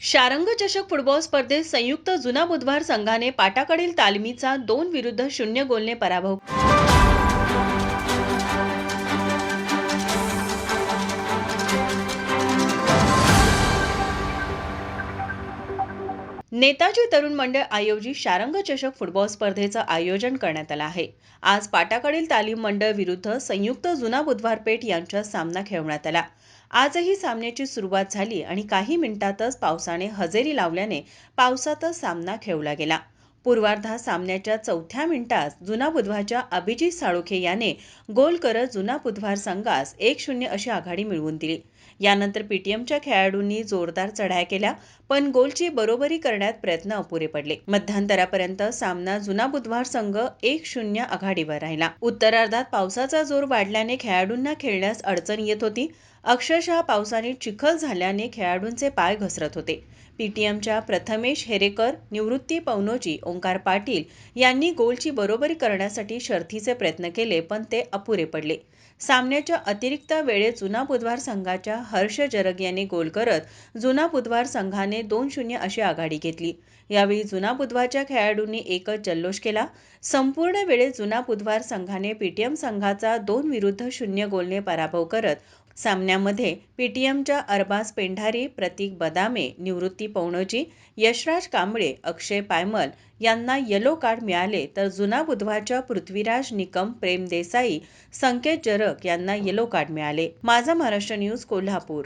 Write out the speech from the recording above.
शारंग चषक फुटबॉल स्पर्धेत संयुक्त जुना बुधवार संघाने पाटाकडील तालमीचा दोन विरुद्ध शून्य गोलने पराभव नेताजी तरुण मंडळ आयोजित शारंग चषक फुटबॉल स्पर्धेचं आयोजन करण्यात आलं आहे. आज पाटाकडील तालीम मंडळ विरुद्ध संयुक्त जुना बुधवार पेठ यांच्यात सामना खेळवण्यात आला. आजही सामन्याची सुरुवात झाली आणि काही मिनिटातच पावसाने हजेरी लावल्याने पावसातच सामना खेळवला गेला. पूर्वार्धात सामन्याच्या चौथ्या मिनिटात जुना बुधवारच्या अभिजित साळोखे याने गोल करत जुना बुधवार संघास एक शून्य अशी आघाडी मिळवून दिली. यानंतर पीटीएमच्या खेळाडूंनी जोरदार चढाया केल्या पण गोलची बरोबरी करण्यात प्रयत्न अपुरे पडले. मध्यांतरापर्यंत सामना जुना बुधवार संघ एक शून्य आघाडीवर राहिला. उत्तरार्धात पावसाचा जोर वाढल्याने खेळाडूंना खेळण्यास अडचण येत होती अक्षरशः पावसाने चिखल झाल्याने खेळाडूंचे पाय घसरत होते. पीटीएमच्या प्रथमेश हेरेकर निवृत्ती पवनोजी ओंकार पाटील यांनी गोलची बरोबरी करण्यासाठी शर्थीचे प्रयत्न केले पण ते अपुरे पडले. सामन्याच्या अतिरिक्त वेळेत जुना बुधवार संघाच्या हर्ष जरग यांनी गोल करत जुना बुधवार संघाने दोन शून्य अशी आघाडी घेतली. यावेळी जुना बुधवारच्या खेळाडूंनी एकच जल्लोष केला. संपूर्ण वेळेत जुना बुधवार संघाने पीटीएम संघाचा दोन विरुद्ध शून्य गोलने पराभव करत सामन्यामध्ये पीटीएमच्या अरबाज पेंढारी प्रतीक बदामे निवृत्ती पवणोजी यशराज कांबळे अक्षय पायमल यांना येलो कार्ड मिळाले तर जुना बुधवारच्या पृथ्वीराज निकम प्रेम देसाई संकेत जरक यांना येलो कार्ड मिळाले. माझा महाराष्ट्र न्यूज कोल्हापूर.